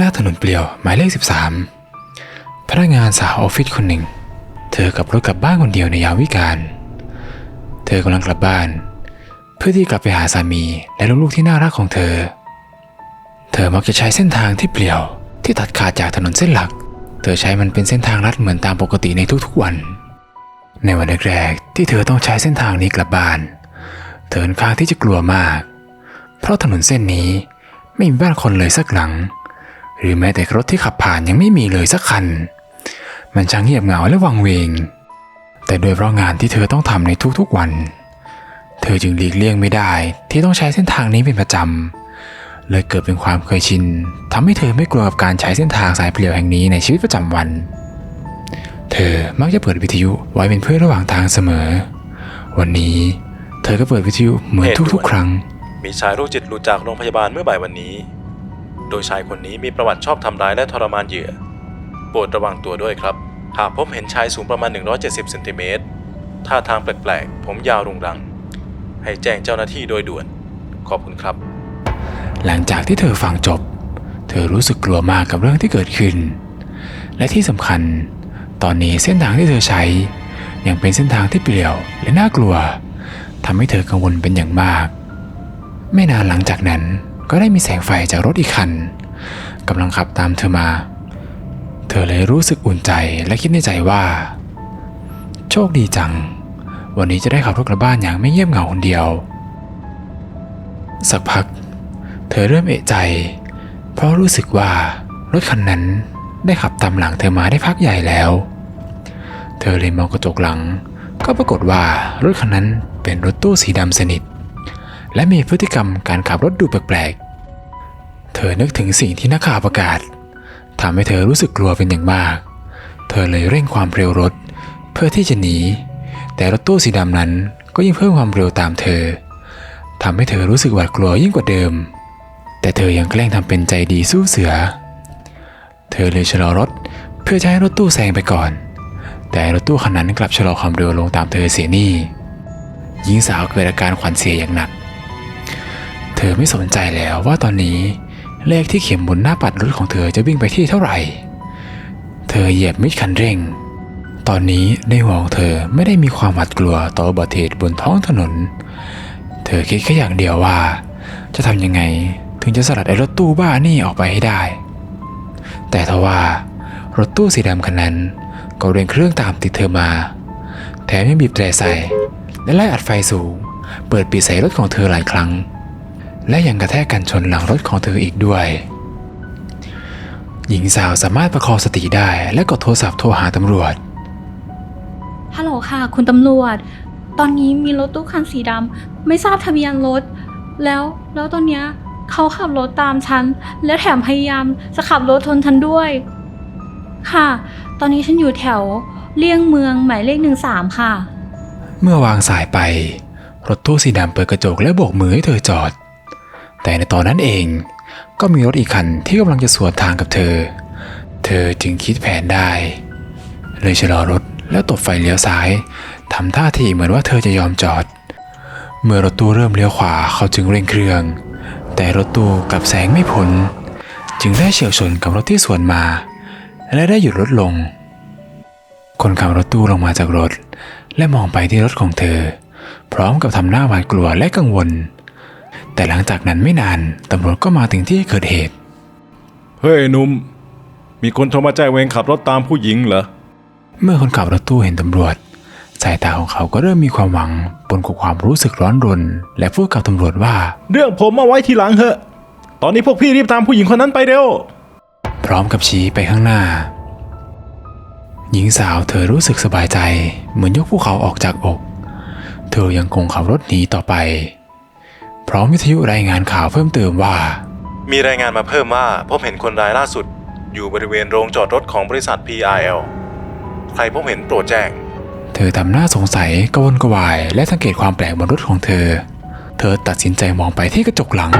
หน้าถนนเปลี่ยวหมายเลข 13 พนักงานสาวออฟฟิศคนหนึ่ง เธอขับรถกลับบ้านคนเดียวในยามวิกาลเธอกำลังกลับบ้าน เพื่อที่กลับไปหาสามีและลูกๆที่น่ารักของเธอ เธอมักจะใช้เส้นทางที่เปลี่ยวที่ตัดขาดจากถนนเส้นหลัก เธอใช้มันเป็นเส้นทางลัดเหมือนตามปกติในทุกๆวัน ในวันแรกๆที่เธอต้องใช้เส้นทางนี้กลับบ้าน เธอค่อนข้างที่จะกลัวมาก เพราะถนนเส้นนี้ไม่มีบ้านคนเลยสักหลัง หรือแม้แต่รถที่ขับผ่านยังไม่มีเลยสักคัน มันช่างเงียบเหงาและวังเวง แต่โดยเพราะงานที่เธอต้องทำในทุกๆวัน เธอจึงหลีกเลี่ยงไม่ได้ที่ต้องใช้เส้นทางนี้เป็นประจำ เลยเกิดเป็นความเคยชินทำให้เธอไม่กลัวกับการใช้เส้นทางสายเปลี่ยวแห่งนี้ในชีวิตประจำวัน เธอมักจะเปิดวิทยุไว้เป็นเพื่อนระหว่างทางเสมอ วันนี้ เธอก็เปิดวิทยุเหมือนทุกๆ ครั้ง มีชายโรคจิตหลุดจากโรงพยาบาลเมื่อบ่ายวันนี้ โดยชายคนนี้มีประวัติชอบทำร้ายและทรมานเหยื่อ โปรดระวังตัวด้วยครับ หากพบเห็นชายสูงประมาณ 170เซนติเมตรท่าทางแปลกๆ ผมยาวรุงรัง ให้แจ้งเจ้าหน้าที่โดยด่วน ขอบคุณครับ หลังจากที่เธอฟังจบ เธอรู้สึกกลัวมากกับเรื่องที่เกิดขึ้น และที่สำคัญ ตอนนี้เส้นทางที่เธอใช้ ยังเป็นเส้นทางที่เปลี่ยวและน่ากลัวทำให้เธอกังวลเป็นอย่างมาก ไม่นานหลังจากนั้น ก็ได้มีแสงไฟจากรถอีกคันกำลังขับตามเธอมา เธอเลยรู้สึกอุ่นใจและคิดในใจว่า โชคดีจัง วันนี้จะได้ขับรถกลับบ้านอย่างไม่เงียบเหงาคนเดียว สักพัก เธอเริ่มเอะใจ เพราะรู้สึกว่ารถคันนั้นได้ขับตามหลังเธอมาได้พักใหญ่แล้ว เธอเลยมองกระจกหลัง ก็ปรากฏว่ารถคันนั้นเป็นรถตู้สีดำสนิท และมีพฤติกรรมการขับรถดูแปลกๆ เธอนึกถึงสิ่งที่นักข่าวประกาศทำให้เธอรู้สึกกลัวเป็นอย่างมาก เธอเลยเร่งความเร็วรถ เพื่อที่จะหนี แต่รถตู้สีดำนั้นก็ยิ่งเพิ่มความเร็วตามเธอทำให้เธอรู้สึกหวาดกลัวยิ่งกว่าเดิม แต่เธอยังแกล้งทำเป็นใจดีสู้เสือ เธอเลยชะลอรถเพื่อจะให้รถตู้แซงไปก่อน แต่รถตู้คันนั้นกลับชะลอความเร็วลงตามเธอเสียนี่หญิงสาวเกิดอาการขวัญเสียอย่างหนัก เธอไม่สนใจแล้วว่าตอนนี้เลขที่เขียนบนหน้าปัดรถของเธอจะวิ่งไปที่เท่าไหร่ เธอเหยียบมิดคันเร่ง ตอนนี้ในหัวของเธอไม่ได้มีความหวาดกลัวต่ออุบัติเหตุบนท้องถนน เธอคิดแค่อย่างเดียวว่า จะทำยังไงถึงจะสลัดไอ้รถตู้บ้านี่ออกไปให้ได้ แต่ทว่ารถตู้สีดำคันนั้นก็เร่งเครื่องตามติดเธอมา แถมยังบีบแตรใส่และไล่อัดไฟสูง เปิดปิดใส่รถของเธอหลายครั้ง และยังกระแทกกันชนหลังรถของเธออีกด้วย หญิงสาวสามารถประคองสติได้และกดโทรศัพท์โทรหาตำรวจ ฮัลโหลค่ะ คุณตำรวจ ตอนนี้มีรถตู้คันสีดำไม่ทราบทะเบียนรถ แล้วแล้วตอนเนี้ยเขาขับรถตามฉัน และแถมพยายามจะขับรถชนฉันด้วย ค่ะ ตอนนี้ฉันอยู่แถวเลี่ยงเมืองหมายเลขหนึ่งสามค่ะ เมื่อวางสายไป รถตู้สีดำเปิดกระจกและโบกมือให้เธอจอด แต่ในตอนนั้นเองก็มีรถอีกคันที่กำลังจะสวนทางกับเธอ เธอจึงคิดแผนได้ เลยชะลอรถแล้วตบไฟเลี้ยวซ้ายทำท่าทีเหมือนว่าเธอจะยอมจอด เมื่อรถตู้เริ่มเลี้ยวขวาเขาจึงเร่งเครื่อง แต่รถตู้กลับแสงไม่พ้นจึงได้เฉียวชนกับรถที่สวนมา และได้หยุดรถลง คนขับรถตู้ลงมาจากรถ และมองไปที่รถของเธอ พร้อมกับทำหน้าหวาดกลัวและกังวล แต่หลังจากนั้นไม่นานตำรวจก็มาถึงที่เกิดเหตุ เฮ้ยหนุ่ม มีคนโทรมาแจ้งเวรขับรถตามผู้หญิงเหรอ เมื่อคนขับรถตู้เห็นตำรวจสายตาของเขาก็เริ่มมีความหวังปนกับความรู้สึกร้อนรน และพูดกับตำรวจว่า เรื่องผมมาไว้ทีหลังเถอะ ตอนนี้พวกพี่รีบตามผู้หญิงคนนั้นไปเร็ว พร้อมกับชี้ไปข้างหน้า หญิงสาวเธอรู้สึกสบายใจ เหมือนยกภูเขาออกจากอก เธอยังคงขับรถหนีต่อไป พร้อมวิทยุรายงานข่าวเพิ่มเติมว่า มีรายงานมาเพิ่มว่าพบเห็นคนร้ายล่าสุด อยู่บริเวณโรงจอดรถของบริษัท PRL ใครพบเห็นโปรดแจ้ง เธอทำหน้าสงสัยกระวนกระวาย และสังเกตความแปลกบนรถของเธอ เธอตัดสินใจมองไปที่กระจกหลัง